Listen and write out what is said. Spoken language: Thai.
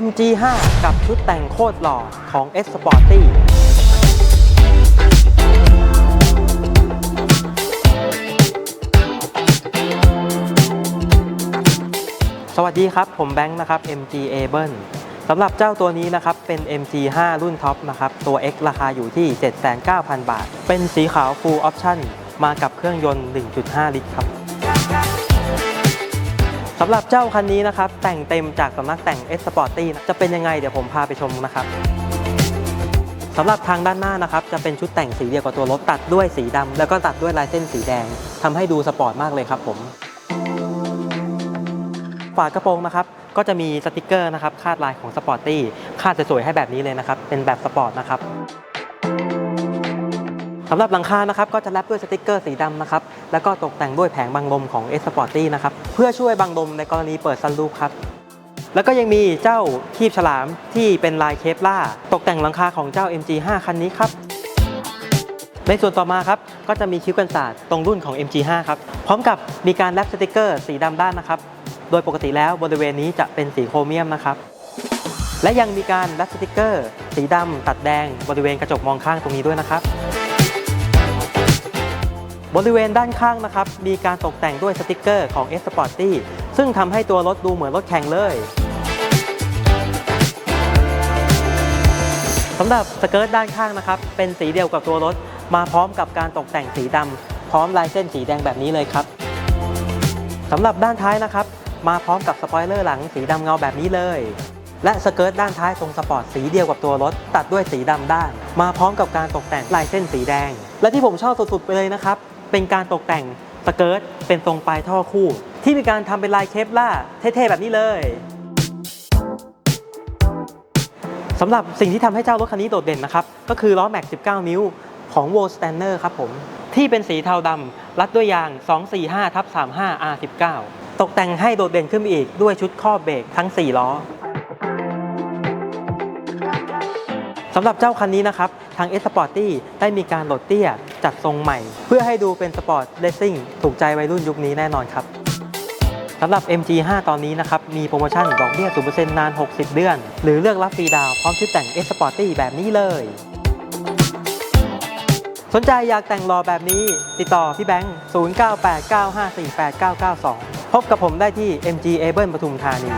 MG5 กับชุดแต่งโคตรหล่อของ S Sporty สวัสดีครับ ผมแบงค์นะครับ MG Able สำหรับเจ้าตัวนี้นะครับ เป็น MG5 รุ่นท็อปนะครับ ตัว X ราคาอยู่ที่ 79,000 บาท เป็นสีขาว Full Option มากับเครื่องยนต์ 1.5 ลิตรครับ สำหรับเจ้าคันนี้นะครับ แต่งเต็มจากสำนักแต่ง S Sporty จะเป็นยังไงเดี๋ยวผมพาไปชมนะครับสำหรับทางด้านหน้านะครับจะเป็นชุดแต่งสีเดียวกับตัวรถตัดด้วยสีดำแล้วก็ตัดด้วยลายเส้นสีแดงทำให้ดูสปอร์ตมากเลยครับผมฝากระโปรงนะครับก็จะมีสติกเกอร์นะครับคาดลายของสปอร์ตี้คาดสวยๆให้แบบนี้เลยนะครับ เป็นแบบสปอร์ตนะครับ สำหรับหลังคานะครับก็จะแรปด้วยสติกเกอร์สีดำนะครับแล้วก็ตกแต่งด้วยแผงบังลมของ S p o r t y นะครับเพื่อช่วยบังลมในกรณีเปิดซันรูฟครับแล้วก็ยังมีเจ้าคีบฉลามที่เป็นลายเคปล่าตกแต่งหลังคาของเจ้า MG5 คันนี้ครับในส่วนต่อมาครับก็จะมีคิ้วกันศาสตร์ตรงรุ่นของ MG5 ครับพร้อมกับมีการแรปสติกเกอร์สีดำด้านนะครับโดยปกติแล้วบริเวณนี้จะเป็นสีโครเมียมนะครับและยังมีการแรปสติกเกอร์ สีดำตัดแดงบริเวณกระจกมองข้างตรงนี้ด้วยนะครับ บริเวณด้านข้างนะครับ มีการตกแต่งด้วยสติกเกอร์ของ S p o r t y ซึ่งทำให้ตัวรถดูเหมือนรถแข่งเลยสำหรับสเกิร์ตด้านข้างนะครับ เป็นสีเดียวกับตัวรถ มาพร้อมกับการตกแต่งสีดำพร้อมลายเส้นสีแดงแบบนี้เลยครับสำหรับด้านท้ายนะครับ มาพร้อมกับสปอยเลอร์หลังสีดำเงาแบบนี้เลยและสเกิร์ตด้านท้ายทรงสปอร์ตสีเดียวกับตัวรถ ตัดด้วยสีดำด้าน มาพร้อมกับการตกแต่งลายเส้นสีแดง และที่ผมชอบสุดๆไปเลยนะครับ เป็นการตกแต่งสเกิร์ตเป็นทรงปลายท่อคู่ ที่มีการทำเป็นลายเคปล่าเท่ๆ แบบนี้เลยสำหรับสิ่งที่ทำให้เจ้ารถคันนี้โดดเด่นนะครับ ก็คือล้อแม็ก 19 นิ้วของ w o l s t a n n e r ครับผม ที่เป็นสีเทาดำรัดด้วยยาง 245ทับ35 R19 ตกแต่งให้โดดเด่นขึ้นอีกด้วยชุดครอเบรกทั้ง 4 ล้อ สำหรับเจ้าคันนี้นะครับ ทาง S p o r t y ได้มีการโหลดเตี้ยจัดทรงใหม่ เพื่อให้ดูเป็นสปอร์ตเลสซิ่งถูกใจวัยรุ่นยุคนี้แน่นอนครับสำหรับ MG5 ตอนนี้นะครับ มีโปรโมชั่นดอกเบี้ย 0%นาน 60 เดือน หรือเลือกรับฟรีดาวพร้อมชุดแต่ง S Sporty แบบนี้เลย สนใจอยากแต่งรอแบบนี้ ติดต่อพี่แบงค์ 0989548992 พบกับผมได้ที่ MG Able ปทุมธานี